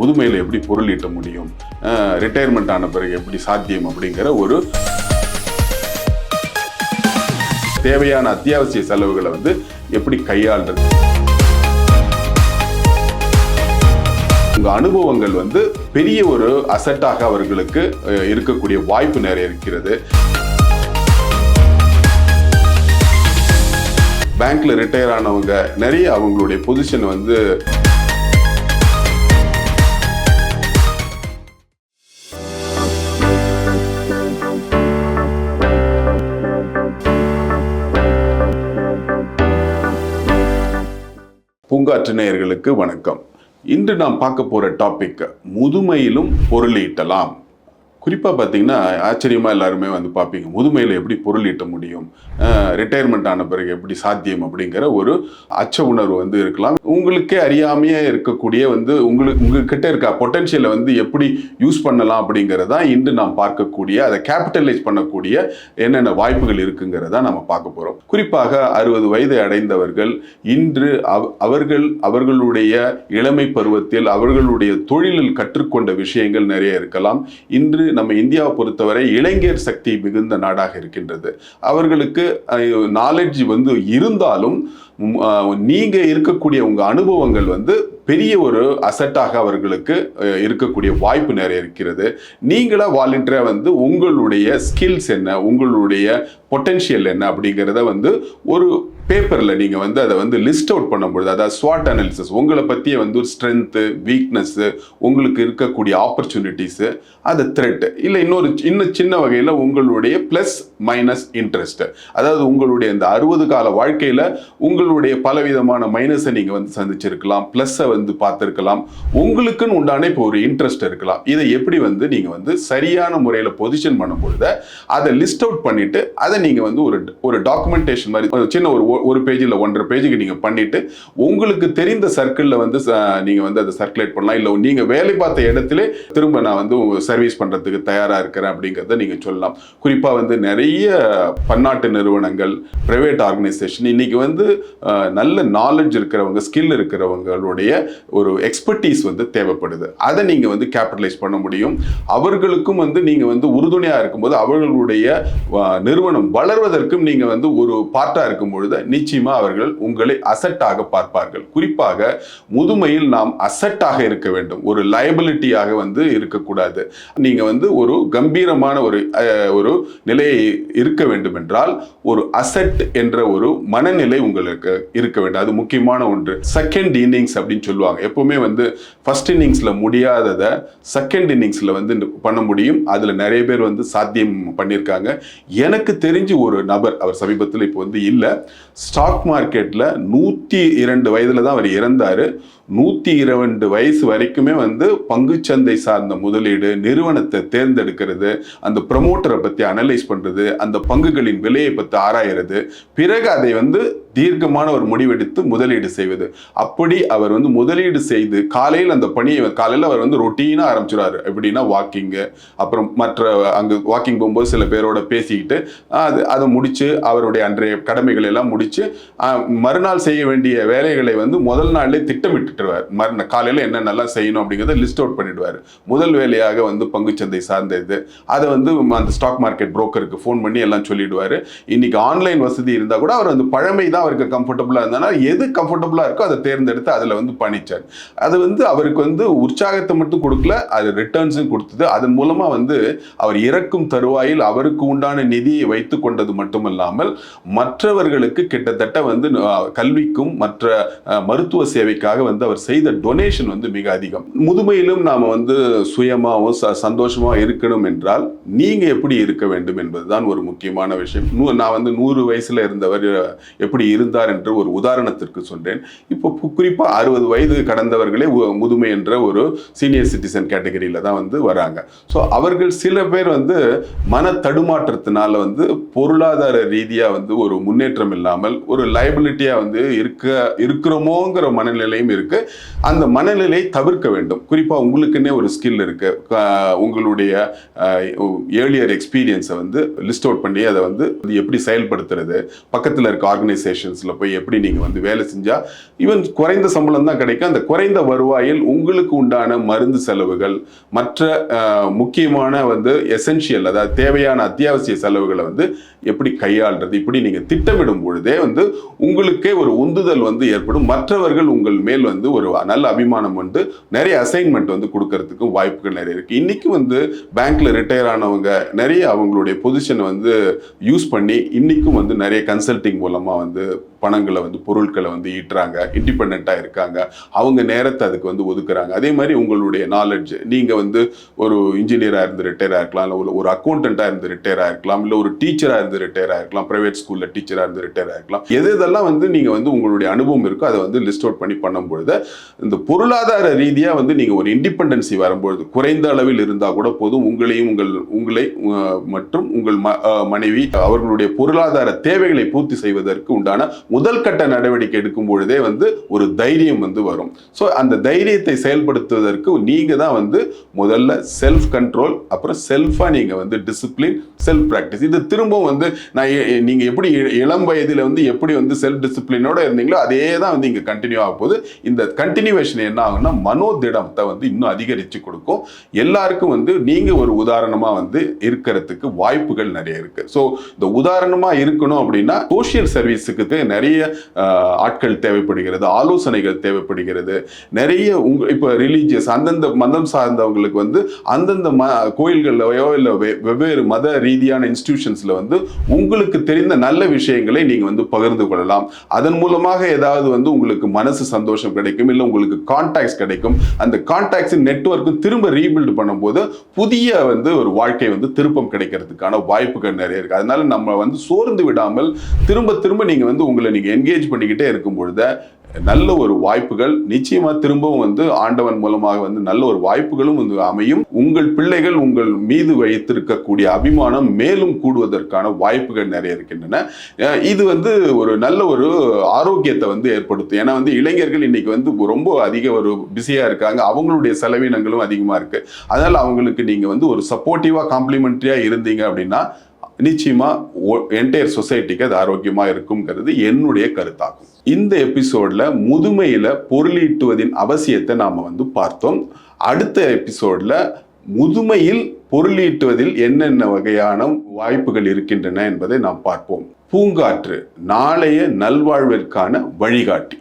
முதுமையில் எப்படி பொருள் ஈட்ட முடியும் ரிட்டையர்மெண்ட் ஆன பிறகு எப்படி சாத்தியம் அப்படிங்கிற ஒரு தேவையான அத்தியாவசிய செலவுகளை வந்து எப்படி கையாளுறது. உங்கள் அனுபவங்கள் வந்து பெரிய ஒரு அசட்டாக அவர்களுக்கு இருக்கக்கூடிய வாய்ப்பு நிறைய இருக்கிறது. பேங்க்ல ரிட்டையர் ஆனவங்க நிறைய அவங்களுடைய பொசிஷன் வந்து பூங்காற்று நேயர்களுக்கு வணக்கம். இன்று நாம் பார்க்க போற டாபிக் முதுமையிலும் பொருளீட்டலாம். குறிப்பாக பார்த்தீங்கன்னா ஆச்சரியமாக எல்லாருமே வந்து பார்ப்பீங்க முதுமையில் எப்படி பொருள் ஈட்ட முடியும்? ரிட்டையர்மெண்ட் ஆன பிறகு எப்படி சாத்தியம் அப்படிங்கிற ஒரு அச்ச உணர்வு வந்து இருக்கலாம். உங்களுக்கே அறியாமையே இருக்கக்கூடிய வந்து உங்களுக்கு உங்ககிட்ட இருக்க பொட்டென்ஷியலை வந்து எப்படி யூஸ் பண்ணலாம் அப்படிங்கிறதா இன்று நாம் பார்க்கக்கூடிய அதை கேபிட்டலைஸ் பண்ணக்கூடிய என்னென்ன வாய்ப்புகள் இருக்குங்கிறதா நம்ம பார்க்க போகிறோம் குறிப்பாக அறுபது வயது அடைந்தவர்கள் இன்று அவ- அவர்கள் அவர்களுடைய இளமை பருவத்தில் அவர்களுடைய தொழிலில் கற்றுக்கொண்ட விஷயங்கள் நிறைய இருக்கலாம். இன்று நம்ம இந்தியாவை பொறுத்தவரை இளைஞர் சக்தி மிகுந்த நாடாக இருக்கின்றது. அவர்களுக்கு நாலேஜ் வந்து இருந்தாலும் நீங்கள் நீங்க இருக்கக்கூடிய உங்க அனுபவங்கள் வந்து பெரிய ஒரு அசட்டாக அவர்களுக்கு இருக்கக்கூடிய வாய்ப்பு நிறைய இருக்கிறது. நீங்களா வாலண்டியராக வந்து உங்களுடைய ஸ்கில்ஸ் என்ன உங்களுடைய பொட்டென்ஷியல் என்ன அப்படிங்கிறத வந்து ஒரு பேப்பரில் நீங்கள் வந்து அதை வந்து லிஸ்ட் அவுட் பண்ணும்பொழுது அதாவது ஸ்வாட் அனாலிசிஸ் உங்களை பற்றியே வந்து ஒரு ஸ்ட்ரென்த்து வீக்னஸ்ஸு உங்களுக்கு இருக்கக்கூடிய ஆப்பர்ச்சுனிட்டிஸு அது த்ரெட்டு இல்லை இன்னொரு இன்னும் சின்ன வகையில் உங்களுடைய ப்ளஸ் மைனஸ் இன்ட்ரெஸ்ட் அதாவது உங்களுடைய இந்த அறுபது கால வாழ்க்கையில் உங்களுடைய பலவிதமான மைனஸை நீங்கள் வந்து சந்திச்சிருக்கலாம் ப்ளஸ்ஸை வந்து பார்த்துருக்கலாம். உங்களுக்குன்னு உண்டான இப்போ ஒரு இன்ட்ரெஸ்ட் இருக்கலாம். இதை எப்படி வந்து நீங்கள் வந்து சரியான முறையில் பொசிஷன் பண்ணும்பொழுது அதை லிஸ்ட் அவுட் பண்ணிட்டு அதை நீங்கள் வந்து ஒரு ஒரு டாக்குமெண்டேஷன் மாதிரி ஒரு சின்ன ஒரு ஒரு பேஜில் ஒன்றரை பேஜுக்கு நீங்கள் பண்ணிட்டு உங்களுக்கு தெரிந்த சர்க்கிளில் வந்து ச- நீங்கள் வந்து அதை சர்க்குலேட் பண்ணலாம். இல்லை நீங்கள் வேலை பார்த்த இடத்துல திரும்ப நான் வந்து சர்வீஸ் பண்ணுறதுக்கு தயாராக இருக்கிறேன் அப்படிங்கிறத நீங்கள் சொல்லலாம். குறிப்பாக வந்து நிறைய பன்னாட்டு நிறுவனங்கள் ப்ரைவேட் ஆர்கனைசேஷன் இன்றைக்கி வந்து நல்ல நாலேஜ் இருக்கிறவங்க ஸ்கில் இருக்கிறவங்களுடைய ஒரு எக்ஸ்பர்டீஸ் வந்து தேவைப்படுது. அதை நீங்கள் வந்து கேபிட்டலைஸ் பண்ண முடியும். அவர்களுக்கும் வந்து நீங்கள் வந்து உறுதுணையாக இருக்கும்போது அவர்களுடைய நிறுவனம் வளர்வதற்கும் நீங்கள் வந்து ஒரு பார்ட்டாக இருக்கும் பொழுது நிச்சயமாக அவர்கள் உங்களை அசட்டாக பார்ப்பார்கள். குறிப்பாக முதுமையில் நாம் அசட்டாக இருக்க வேண்டும். ஒரு லயபிலிட்டியாக வந்து இருக்கக்கூடாது. நீங்கள் வந்து ஒரு கம்பீரமான ஒரு ஒரு நிலையை இருக்க வேண்டும் என்றால் ஒரு அசட் என்ற ஒரு மனநிலை உங்களுக்கு இருக்க வேண்டும். அது முக்கியமான ஒன்று. செகண்ட் இன்னிங்ஸ் அப்படின்னு சொல்லுவாங்க. எப்பவுமே வந்து ஃபர்ஸ்ட் இன்னிங்ஸில் முடியாததை செகண்ட் இன்னிங்ஸில் வந்து பண்ண முடியும். அதில் நிறைய பேர் வந்து சாத்தியம் பண்ணியிருக்காங்க. எனக்கு தெரிஞ்சு ஒரு நபர் அவர் சமீபத்தில் இப்போ வந்து இல்லை. ஸ்டாக் மார்க்கெட்டில் நூற்றி இரண்டு வயதில் தான் அவர் இறந்தார். நூற்றி இரண்டு வயசு வரைக்குமே வந்து பங்குச்சந்தை சார்ந்த முதலீடு நிறுவனத்தை தேர்ந்தெடுக்கிறது அந்த ப்ரமோட்டரை பற்றி அனலைஸ் பண்ணுறது அந்த பங்குகளின் விலையை பற்றி ஆராயிறது. பிறகு அதை வந்து தீர்க்கமான ஒரு முடிவெடுத்து முதலீடு செய்வது. அப்படி அவர் வந்து முதலீடு செய்து காலையில் அந்த பணியை காலையில் அவர் வந்து ரொட்டீனாக ஆரம்பிச்சிடுவார் எப்படின்னா வாக்கிங்கு அப்புறம் மற்ற அங்கே வாக்கிங் போகும்போது சில பேரோட பேசிக்கிட்டு அது அதை முடித்து அவருடைய அன்றைய கடமைகளை எல்லாம் முடித்து மறுநாள் செய்ய வேண்டிய வேலைகளை வந்து முதல் நாள்லேயே திட்டமிட்டுருவார் மறுநாள் காலையில் என்னென்னலாம் செய்யணும் அப்படிங்கிறத லிஸ்ட் அவுட் பண்ணிடுவார். முதல் வேலையாக வந்து பங்குச்சந்தை சார்ந்த இது அதை வந்து அந்த ஸ்டாக் மார்க்கெட் புரோக்கருக்கு ஃபோன் பண்ணி எல்லாம் சொல்லிடுவார். இன்னைக்கு ஆன்லைன் வசதி இருந்தால் கூட அவர் வந்து பழமை தான் அவருக்கு கம்ஃபர்டபுளாக இருந்தாலும் எது கம்ஃபர்டபுளாக இருக்கோ அதை தேர்ந்தெடுத்து அதில் வந்து பண்ணிச்சார் அது வந்து அவருக்கு வந்து உற்சாகத்தை மட்டும் கொடுக்கல அது ரிட்டர்ன்ஸும் கொடுத்தது. அதன் மூலமாக வந்து அவர் இறக்கும் தருவாயில் அவருக்கு உண்டான நிதியை வைத்து கொண்டது மட்டுமல்லாமல் மற்றவர்களுக்கு கிட்டத்தட்ட வந்து கல்விக்கும் மற்ற மருத்துவ சேவைக்காக வந்து அவர் செய்த டொனேஷன் வந்து மிக அதிகம். முதுமையிலும் நாம் வந்து சுயமாகவும் ச சந்தோஷமாக இருக்கணும் என்றால் நீங்கள் எப்படி இருக்க வேண்டும் என்பதுதான் ஒரு முக்கியமான விஷயம். நான் வந்து நூறு வயசில் இருந்தவர் எப்படி இருந்தார் என்று ஒரு உதாரணத்திற்கு சொன்னேன். இப்போ குறிப்பாக அறுபது வயது கடந்தவர்களே முதுமை என்ற ஒரு சீனியர் சிட்டிசன் கேட்டகரியில் தான் வந்து வராங்க. ஸோ அவர்கள் சில பேர் வந்து மன தடுமாற்றத்தினால வந்து பொருளாதார ரீதியாக வந்து ஒரு முன்னேற்றம் இல்லாமல் ஒரு லைபிலிட்டியாக வந்து இருக்க இருக்கிறோமோங்கிற மனநிலையும் இருக்குது அந்த மனநிலையை தவிர்க்க வேண்டும். குறிப்பாக உங்களுக்குன்னே ஒரு ஸ்கில் இருக்குது உங்களுடைய ஏர்லியர் எக்ஸ்பீரியன்ஸை வந்து லிஸ்ட் அவுட் பண்ணி அதை வந்து எப்படி செயல்படுத்துறது? பக்கத்தில் இருக்க ஆர்கனைசேஷன் ஆர்கனைசேஷன்ஸில் போய் எப்படி நீங்கள் வந்து வேலை செஞ்சால் ஈவன் குறைந்த சம்பளம் தான் கிடைக்கும். அந்த குறைந்த வருவாயில் உங்களுக்கு உண்டான மருந்து செலவுகள் மற்ற முக்கியமான வந்து எசென்ஷியல் அதாவது தேவையான அத்தியாவசிய செலவுகளை வந்து எப்படி கையாள்றது இப்படி நீங்கள் திட்டமிடும் பொழுதே வந்து உங்களுக்கே ஒரு உந்துதல் வந்து ஏற்படும். மற்றவர்கள் உங்கள் மேல் வந்து ஒரு நல்ல அபிமானம் வந்து நிறைய அசைன்மெண்ட் வந்து கொடுக்கறதுக்கு வாய்ப்புகள் நிறைய இருக்குது இன்றைக்கி வந்து பேங்க்கில் ரிட்டையர் ஆனவங்க நிறைய அவங்களுடைய பொசிஷனை வந்து யூஸ் பண்ணி இன்றைக்கும் வந்து நிறைய கன்சல்டிங் மூலமாக வந்து to பணங்களை வந்து பொருட்களை வந்து ஈட்டுறாங்க இண்டிபெண்ட்டாக இருக்காங்க. அவங்க நேரத்தை அதுக்கு வந்து ஒதுக்குறாங்க. அதே மாதிரி உங்களுடைய நாலெட்ஜ் நீங்கள் வந்து ஒரு இன்ஜினியராக இருந்து ரிட்டையர் இருக்கலாம் இல்லை ஒரு- ஒரு இருந்து ரிட்டையர் இருக்கலாம் இல்லை ஒரு டீச்சராக இருந்து ரிட்டையர் இருக்கலாம் ப்ரைவேட் ஸ்கூலில் டீச்சராக இருந்து ரிட்டையர் இருக்கலாம். எது இதெல்லாம் வந்து நீங்கள் வந்து உங்களுடைய அனுபவம் இருக்கோ அதை வந்து லிஸ்ட் அவுட் பண்ணி பண்ணும்பொழுது இந்த பொருளாதார ரீதியாக வந்து நீங்கள் ஒரு இண்டிபெண்டன்சி வரும்பொழுது குறைந்த அளவில் இருந்தால் கூட போதும். உங்களையும் உங்கள் உங்களை மற்றும் உங்கள் ம- மனைவி அவர்களுடைய பொருளாதார தேவைகளை பூர்த்தி செய்வதற்கு உண்டான முதல் கட்ட நடவடிக்கை எடுக்கும் பொழுதே வந்து ஒரு தைரியம் வந்து வரும். ஸோ அந்த தைரியத்தை செயல்படுத்துவதற்கு நீங்கள் தான் வந்து முதல்ல செல்ஃப் கண்ட்ரோல் அப்புறம் செல்ஃபாக நீங்கள் வந்து டிசிப்ளின் செல்ஃப் ப்ராக்டிஸ் இது திரும்பவும் வந்து நான் நீங்கள் எப்படி இ- இளம் வயதில் வந்து எப்படி வந்து செல்ஃப் டிசிப்ளினோட இருந்தீங்களோ அதே தான் வந்து இங்கே கண்டினியூ ஆக போகுது. இந்த கண்டினியூவேஷன் என்ன ஆகும்னா மனோதிடத்தை வந்து இன்னும் அதிகரித்து கொடுக்கும். எல்லாருக்கும் வந்து நீங்கள் ஒரு உதாரணமாக வந்து இருக்கிறதுக்கு வாய்ப்புகள் நிறைய இருக்குது ஸோ இந்த உதாரணமாக இருக்கணும் அப்படின்னா சோஷியல் சர்வீஸுக்கு நிறைய ஆட்கள் தேவைப்படுகிறது ஆலோசனைகள் தேவைப்படுகிறது. நிறைய உங்க இப்போ ரிலீஜியஸ் அந்தந்த மதம் சார்ந்தவங்களுக்கு வந்து அந்தந்த ம கோயில்கள்லையோ இல்லை வெவ்வேறு மத ரீதியான இன்ஸ்டிடியூஷன்ஸில் வந்து உங்களுக்கு தெரிந்த நல்ல விஷயங்களை நீங்கள் வந்து பகிர்ந்து கொள்ளலாம். அதன் மூலமாக ஏதாவது வந்து உங்களுக்கு மனசு சந்தோஷம் கிடைக்கும் இல்லை உங்களுக்கு கான்டாக்ட்ஸ் கிடைக்கும். அந்த கான்டாக்ட்ஸின் நெட்வொர்க்கும் திரும்ப ரீபில்டு பண்ணும்போது புதிய வந்து ஒரு வாழ்க்கை வந்து திருப்பம் கிடைக்கிறதுக்கான வாய்ப்புகள் நிறைய இருக்குது அதனால நம்ம வந்து சோர்ந்து விடாமல் திரும்ப திரும்ப நீங்கள் வந்து உங்களை நீங்க என்கேஜ் பண்ணிக்கிட்டே இருக்கும் பொழுது நல்ல ஒரு வாய்ப்புகள் நிச்சயமா திரும்பவும் வந்து ஆண்டவன் மூலமாக வந்து நல்ல ஒரு வாய்ப்புகளும் வந்து அமையும். உங்கள் பிள்ளைகள் உங்கள் மீது வைத்திருக்கக்கூடிய அபிமானம் மேலும் கூடுவதற்கான வாய்ப்புகள் நிறைய இருக்கின்றன. இது வந்து ஒரு நல்ல ஒரு ஆரோக்கியத்தை வந்து ஏற்படுத்தும். ஏன்னா வந்து இளைஞர்கள் இன்னைக்கு வந்து ரொம்ப அதிக ஒரு பிஸியா இருக்காங்க. அவங்களுடைய செலவினங்களும் அதிகமா இருக்கு. அதனால அவங்களுக்கு நீங்க வந்து ஒரு சப்போர்ட்டிவா காம்ப்ளிமெண்ட்ரியா இருந்தீங்க அப்படின்னா நிச்சயமாக என்டையர் சொசைட்டிக்கு அது ஆரோக்கியமாக இருக்குங்கிறது என்னுடைய கருத்தாகும். இந்த எபிசோடில் முதுமையில் பொருளீட்டுவதின் அவசியத்தை நாம் வந்து பார்த்தோம். அடுத்த எபிசோடில் முதுமையில் பொருளீட்டுவதில் என்னென்ன வகையான வாய்ப்புகள் இருக்கின்றன என்பதை நாம் பார்ப்போம். பூங்காற்று நாளைய நல்வாழ்விற்கான வழிகாட்டி.